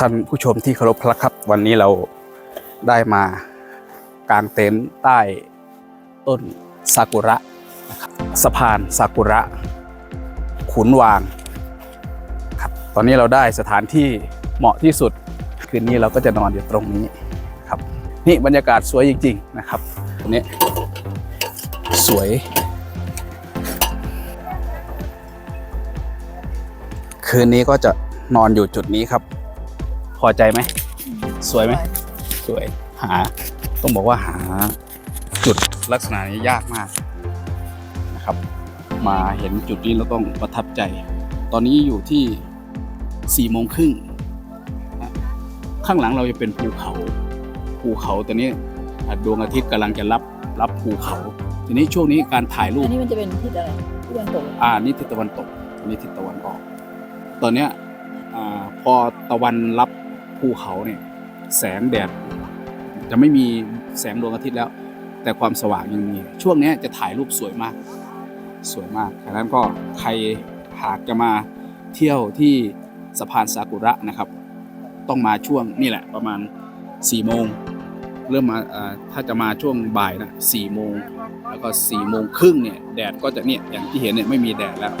ท่านผู้ชมที่เคารพครับ วันนี้เราได้มากางเต็นท์ใต้ต้นซากุระนะครับสะพานซากุระ ขุนวางครับตอนนี้เราได้สถานที่เหมาะที่สุด คืนนี้เราก็จะนอนอยู่ตรงนี้ครับนี่บรรยากาศสวยจริง ๆ นะครับตรงนี้สวย คืนนี้ก็จะนอนอยู่จุดนี้ครับ พอใจไหม สวยไหม สวย หา ต้องบอกว่าหาจุดลักษณะนี้ยากมากนะครับ มาเห็นจุดนี้แล้วต้องประทับใจ ตอนนี้อยู่ที่สี่โมงครึ่งนะข้างหลังเราจะเป็นภูเขา ภูเขาตัวนี้อะดวงอาทิตย์กำลังจะรับรับภูเขา ทีนี้ช่วงนี้การถ่ายรูอัปนนี้มันจะเป็นทิศอะไรทิศตะวันตก อ่า นี่ทิศตะวันตกอันนี้ทิศตะวันออก ตอนเนี้ยอ่าพอตะวันรับ ภูเขาเนี่ยแสงแดดจะไม่มีแสงดวงอาทิตย์แล้ว แต่ความสว่างยังมีช่วงนี้จะถ่ายรูปสวยมาก สวยมากดังนั้นก็ใครหากจะมาเที่ยวที่สะพานซากุระนะครับ ต้องมาช่วงนี่แหละประมาณ4ี่โมงเริ่มมาถ้าจะมาช่วงบ่ายนะสี่โมงแล้วก็4ี่โมงครึ่งเนี่ยแดดก็จะเนี่ยอย่างที่เห็นเนี่ยไม่มีแดดแล้ว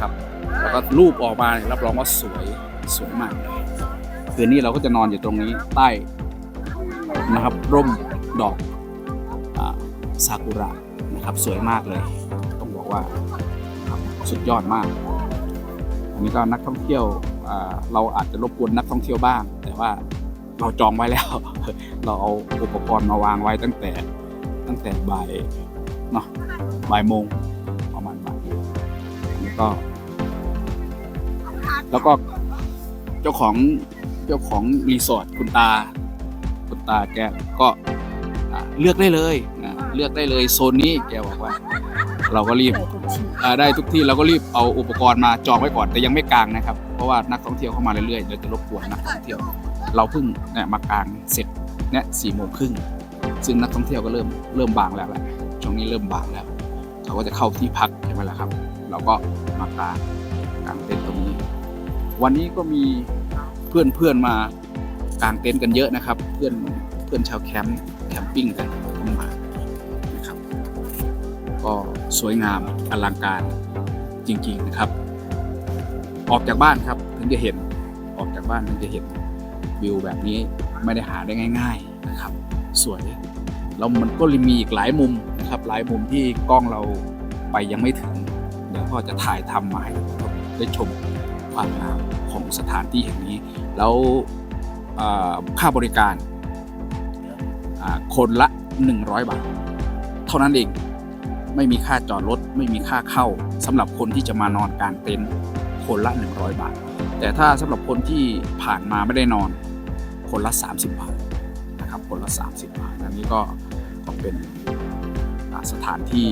ครับ แล้วก็รูปออกมารับรองว่าสวยสวยมากเลย คืนนี้เราก็จะนอนอยู่ตรงนี้ใต้นะครับ ร่มดอกอซากุระนะครับสวยมากเลย ต้องบอกว่าสุดยอดมาก อันนี้ก็นักท่องเที่ยวเราอาจจะรบกวนนักท่องเที่ยวบ้าง แต่ว่าเราจองไว้แล้ว เราเอาอุปกรณ์มาวางไว้ตั้งแต่ตั้งแต่บ่ายเนาะบ่ายโมงประมาณบ่ายโมงแล้วก็ แล้วก็เจ้าของ เจ้าของรีสอร์ทคุณตา คุณตาแกก็อ่าเลือกได้เลยนะเลือกได้เลยโซนนี้แกบอกว่า เราก็รีบใส่ทุกที่อ่าได้ทุกที่เราก็รีบเอาอุปกรณ์มาจองไว้ก่อนแต่ยังไม่กางนะครับ เพราะว่านักท่องเที่ยวเข้ามาเรื่อยๆเดี๋ยวจะรบกวนนักท่องเที่ยว เราเพิ่งเนี่ยมากางเสร็จเนี่ยสี่โมงครึ่งซึ่งนักท่องเที่ยวก็เริ่มเริ่มบางแล้วแหละช่วงนี้เริ่มบางแล้วเขาก็จะเข้าที่พักใช่ไหมล่ะครับ เราก็มากางกางเต็นท์ตรงนี้ วันนี้ก็มีเพื่อนเพื่อนๆมากางเต็นท์กันเยอะนะครับ เพื่อนเพื่อนชาวแคมป์แคมปิ้งกันก็มานะครับ ก็สวยงามอลังการจริงๆนะครับ ออกจากบ้านครับถึงจะเห็นออกจากบ้านถึงจะเห็นวิวแบบนี้ไม่ได้หาได้ง่าย ๆนะครับ สวยแล้วมันก็มีอีกหลายมุมนะครับ หลายมุมที่กล้องเราไปยังไม่ถึง เดี๋ยวก็จะถ่ายทำมาให้ได้ชมความงามของสถานที่แห่งนี้ แล้วค่าบริการคนละ 100 บาท เท่านั้นเองไม่มีค่าจอดรถ ไม่มีค่าเข้าสำหรับคนที่จะมานอนกลางเต็นท์คนละ 100 บาท แต่ถ้าสำหรับคนที่ผ่านมาไม่ได้นอน คนละ 30 บาทนะครับคนละ 30 บาทอันนี้ก็ก็เป็นสถานที่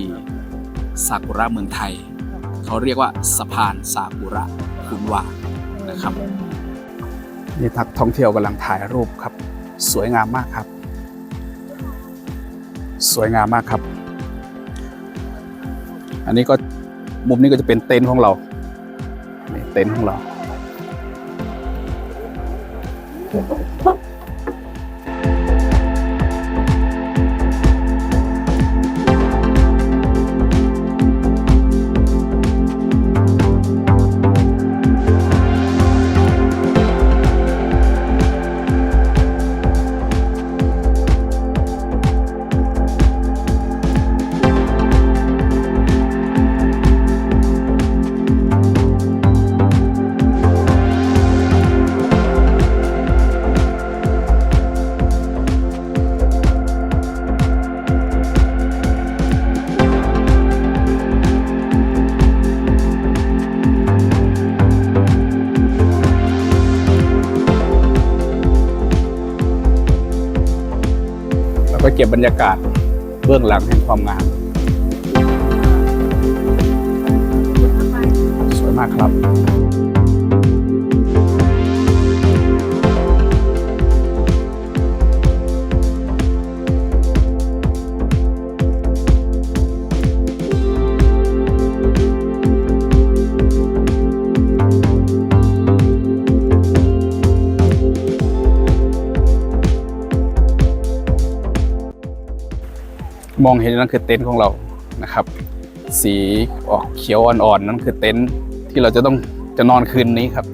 ซากุระเมืองไทย เขาเรียกว่าสะพานซากุระคุณวานะครับ นี่นักท่องเที่ยวกำลังถ่ายรูปครับ สวยงามมากครับ สวยงามมากครับ อันนี้ก็มุมนี้ก็จะเป็นเต็นท์ของเรานี่เต็นท์ของเรา ก็บบรรยากาศเบื้องหลังแห่งความงาม สวยมากครับ มองเห็นนั่นคือเต็นท์ของเรานะครับ สีออกเขียวอ่อนๆนั่นคือเต็นท์ที่เราจะต้องจะนอนคืนนี้ครับ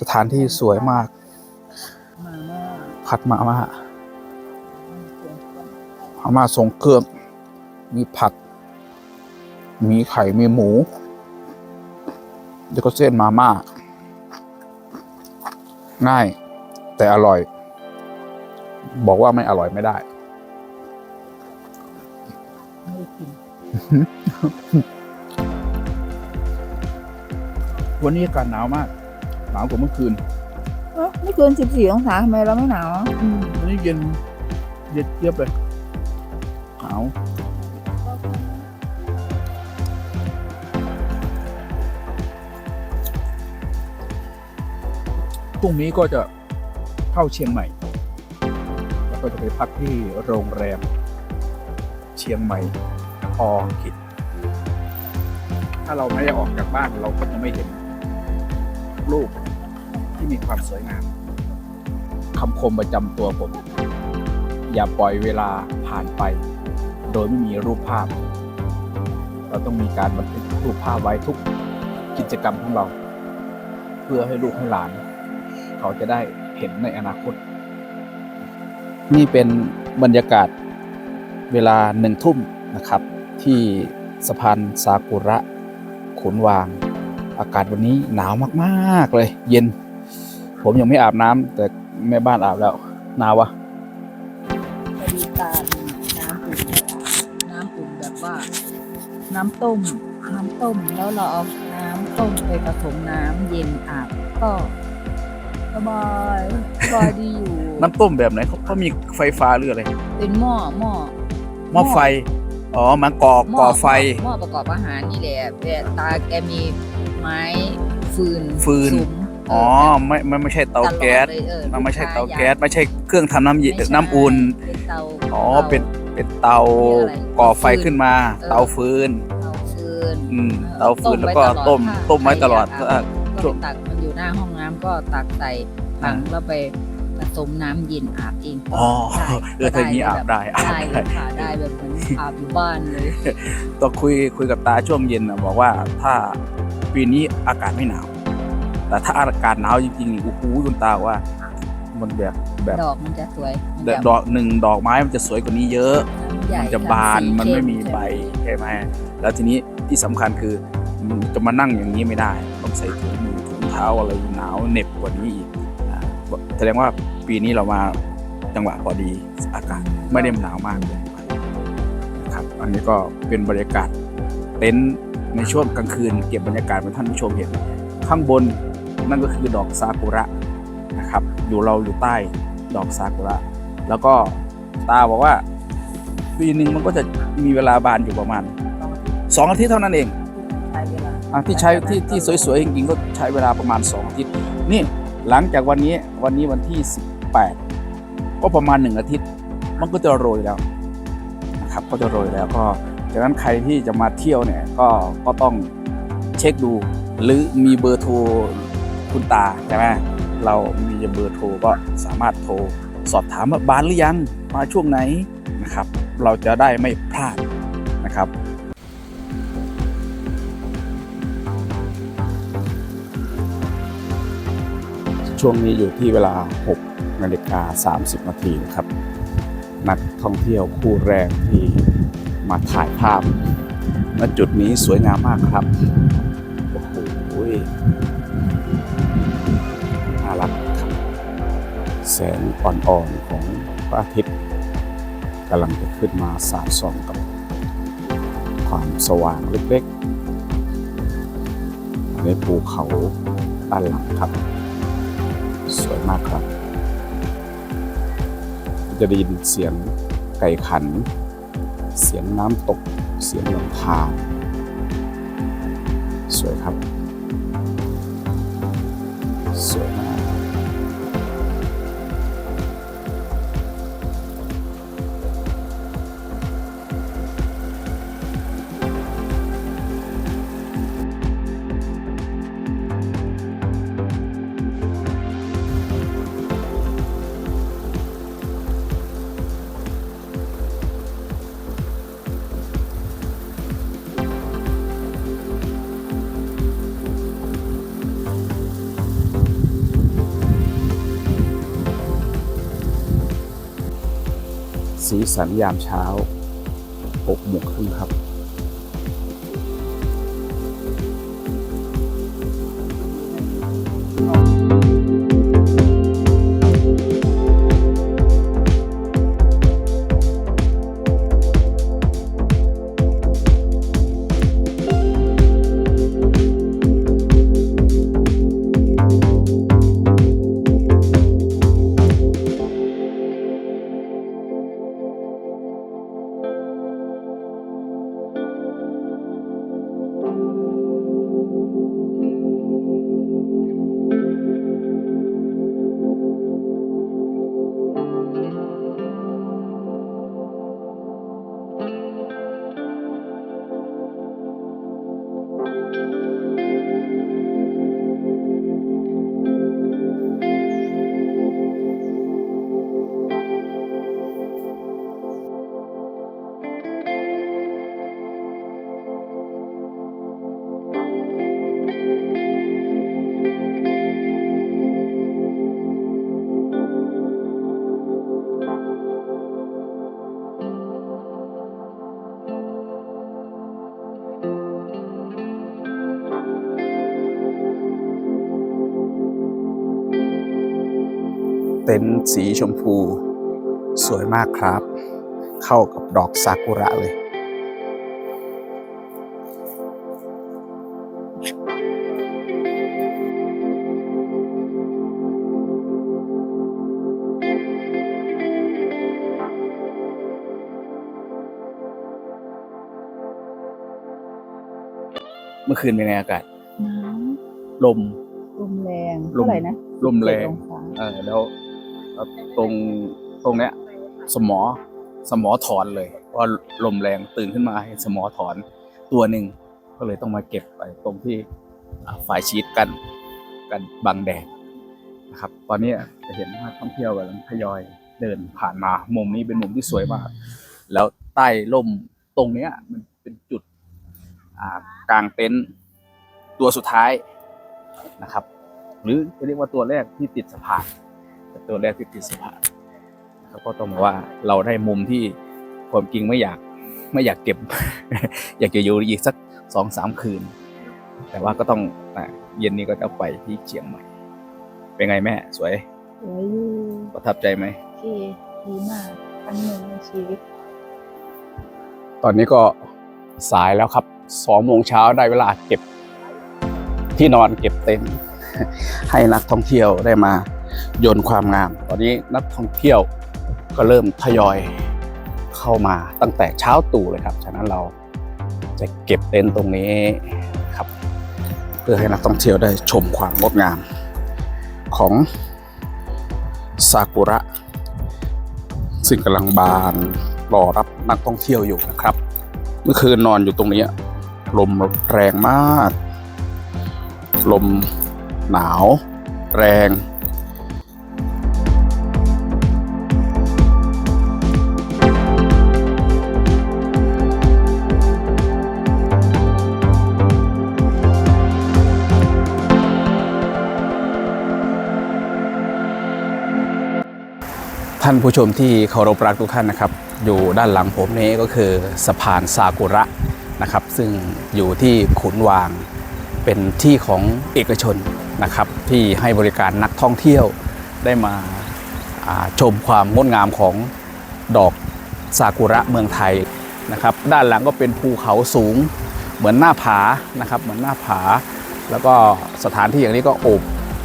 สถานที่สวยมากมาม่าผัดมาม่าเสียงเครื่องมาม่าทรงเครื่อง มีผักมีไข่ มีหมู แล้วก็เส้นมาม่า ง่าย แต่อร่อย บอกว่าไม่อร่อยไม่ได้ วันนี้อากาศหนาวมาก หนาวกว่าเมื่อคืนเอ้าไม่เกินสิบสี่องศาทำไมเราไม่หนาวอะวันนี้เย็นเย็นเยียบเลยหนาวพรุ่งนี้ก็จะเข้าเชียงใหม่ แล้วก็จะไปพักที่โรงแรม เชียงใหม่ออคิด ถ้าเราไม่ได้ออกจากบ้านเราก็จะไม่เห็น รูปที่มีความสวยงามคำคมประจำตัวผม อย่าปล่อยเวลาผ่านไป โดยไม่มีรูปภาพ เราต้องมีการบันทึกรูปภาพไว้ทุกกิจกรรมของเรา เพื่อให้ลูกให้หลาน เขาจะได้เห็นในอนาคต นี่เป็นบรรยากาศเวลาหนึ่งทุ่มนะครับ ที่สะพานซากุระขุนวาง อากาศวันนี้หนาวมากๆเลย เย็น ผมยังไม่อาบน้ำแต่แม่บ้านอาบแล้วหนาววะพอดีตาลน้ำอุ่นน้ำอุ่นแบบว่า น้ำต้ม น้ำต้มแล้วเราเอาน้ำต้มไปผสมน้ำเย็นอาบก็สบายสบายดีอยู่ น้ำต้มแบบไหนเขาเขามีไฟฟ้าหรืออะไร เป็นหม้อหม้อหม้อไฟ อ๋อมาก่อหม้ก่อไฟ หม้อประกอบอาหารนี่แหละแต่ตาแกมี ไม้ฟืนฟืน สุมอ๋อไม่ไม่ไม่ใช่เตาแก๊ส ตลอดเลยออมันไม่ใช่ลูกค้เตาอยแก๊ส ไม่ใช่เครื่องทำน้ำเย็นไม่ใช่น้ำอุ่น เป็นเตาอ๋อตาเป็น เป็นเตาเรียกอะไรก่อไฟขึ้นมาเออเตาฟืน เตาฟืนอืมเออเตาฟืนต้มแล้วก็ไว้ตลอดต้มค่ะต้มไว้ตลอดใครอยากอะก็ช่วงไปตักมันอยู่หน้าห้องน้ำก็ตักใส่ถังแล้วไปผสมน้ำเย็นอาบเองอ๋อได้เออถ้าอย่างนี้อาบได้อาบได้ได้เลยค่ะได้แบบเหมือนอาบอยู่บ้านเลย ตอนคุยคุยกับตาช่วงเย็นนะบอกว่าถ้า ปีนี้อากาศไม่หนาว แต่ถ้าอากาศหนาวจริงๆนี่โอ้โหคุณตาว่า มันแบบแบบดอกมันจะสวยมันแบบจะดอกหนึ่งดอกไม้มันจะสวยกว่านี้เยอะ ใหญ่มันจะบานสีมันไม่มีเข้ใบใช่ไหมแล้วทีนี้ที่สำคัญคือมันจะมานั่งอย่างนี้ไม่ได้ ต้องใส่ถุงมือถุงเท้าอะไรหนาวเหน็บกว่านี้อีกอ่าแสดงว่าปีนี้เรามาจังหวะพอดีอากาศไม่ได้หนาวมากเกินไปนะครับอันนี้ก็เป็นบรรยากาศเต็นท์ ในช่วงกลางคืนเก็บบรรยากาศให้ท่านผู้ชมเห็น ข้างบนนั่นก็คือดอกซากุระนะครับ อยู่เราอยู่ใต้ดอกซากุระ แล้วก็ตาบอกว่าปีหนึ่งมันก็จะมีเวลาบานอยู่ประมาณสองอาทิตย์2อาทิตย์เท่านั้นเองใช้เวลาอะที่ใช้ที่ที่สวยๆจริงๆก็ใช้เวลาประมาณ2อาทิตย์นี่หลังจากวันนี้วันนี้วันที่ 18 ก็ประมาณ1อาทิตย์ มันก็จะโรยแล้วนะครับก็จะโรยแล้วก็ จากนั้นใครที่จะมาเที่ยวเนี่ยก็ก็ต้องเช็คดู หรือมีเบอร์โทรคุณตาใช่ไหมเรามีเบอร์โทรก็สามารถโทรสอบถามว่าบานหรือยังมาช่วงไหนนะครับ เราจะได้ไม่พลาดนะครับช่วงนี้อยู่ที่เวลา 6 นาฬิกา 30 นาทีนะครับ นักท่องเที่ยวคู่แรกที่ มาถ่ายภาพณจุดนี้สวยงามมากครับ โอ้โหน่ารักครับ แสงอ่อนๆของพระอาทิตย์กำลังจะขึ้นมาสาดส่องกับ ความสว่างเล็กๆในภูเขาด้านหลังครับ สวยมากครับ จะได้ยินเสียงไก่ขัน เสียงน้ำตก เสียงลำธารสวยครับ สวยมาก สันยามเช้า6โมงครึ่งครับ เต็นท์สีชมพู สวยมากครับ เข้ากับดอกซากุระเลย เมื่อคืนเป็นไงอากาศหนาวลมลมแรงลม เท่าไหร่นะลมแรง17องศา เออแล้ว แล้วตรงตรงเนี้ยสมอสมอถอนเลยเพราะลมแรงตื่นขึ้นมาเห็นสมอถอนตัวหนึ่งก็เลยต้องมาเก็บไปตรงที่ฝ่ายชีตกันกันบังแดดนะครับ ตอนนี้จะเห็นนักท่องเที่ยวกำลังทยอยเดินผ่านมามุมนี้เป็นมุมที่สวยมาก แล้วใต้ร่มตรงเนี้ยมันเป็นจุดกลางเต็นท์ตัวสุดท้ายนะครับ หรือจะเรียกว่าตัวแรกที่ติดสะพาน ตัวแรกที่ติดสะพานนะครับก็ต้องบอกว่าเราได้มุมที่ความจริงไม่อยากไม่อยากเก็บ อยากจะอยู่อีกสักสองสามคืน แต่ว่าก็ต้องอะเย็นนี้ก็จะไปที่เชียงใหม่ เป็นไงแม่สวยสวยอยู่ประทับใจไหมที่ดีมากครั้งหนึ่งในชีวิต ตอนนี้ก็สายแล้วครับสองโมงเช้าได้เวลาเก็บที่นอนเก็บเต็นท์ให้นักท่องเที่ยวได้มาโยนความงาม ตอนนี้นักท่องเที่ยวก็เริ่มทยอยเข้ามาตั้งแต่เช้าตู่เลยครับ ฉะนั้นเราจะเก็บเต็นท์ตรงนี้ครับ เพื่อให้นักท่องเที่ยวได้ชมความงดงามของซากุระ ซึ่งกำลังบานรอรับนักท่องเที่ยวอยู่นะครับ เมื่อคืนนอนอยู่ตรงนี้ ลมแรงมาก ลมหนาว แรง ท่านผู้ชมที่เคารพรักทุกท่านนะครับ อยู่ด้านหลังผมนี้ก็คือสะพานซากุระนะครับ ซึ่งอยู่ที่ขุนวางเป็นที่ของเอกชนนะครับ ที่ให้บริการนักท่องเที่ยวได้มาาชมความงดงามของดอกซากุระเมืองไทยนะครับ ด้านหลังก็เป็นภูเขาสูงเหมือนหน้าผานะครับ เหมือนหน้าผา แล้วก็สถานที่อย่างนี้ก็โอบ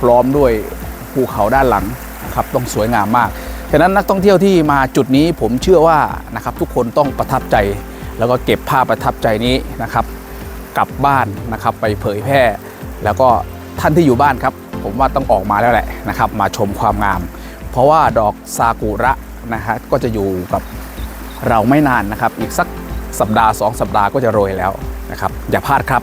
ล้อมด้วยภูเขาด้านหลังนะครับต้องสวยงามมาก ฉะนั้นนักท่องเที่ยวที่มาจุดนี้ผมเชื่อว่านะครับทุกคนต้องประทับใจ แล้วก็เก็บภาพประทับใจนี้นะครับ กลับบ้านนะครับไปเผยแพร่ แล้วก็ท่านที่อยู่บ้านครับ ผมว่าต้องออกมาแล้วแหละนะครับ มาชมความงาม เพราะว่าดอกซากุระนะฮะก็จะอยู่กับเราไม่นานนะครับ อีกสักสัปดาห์สองสัปดาห์ก็จะโรยแล้วนะครับ อย่าพลาดครับ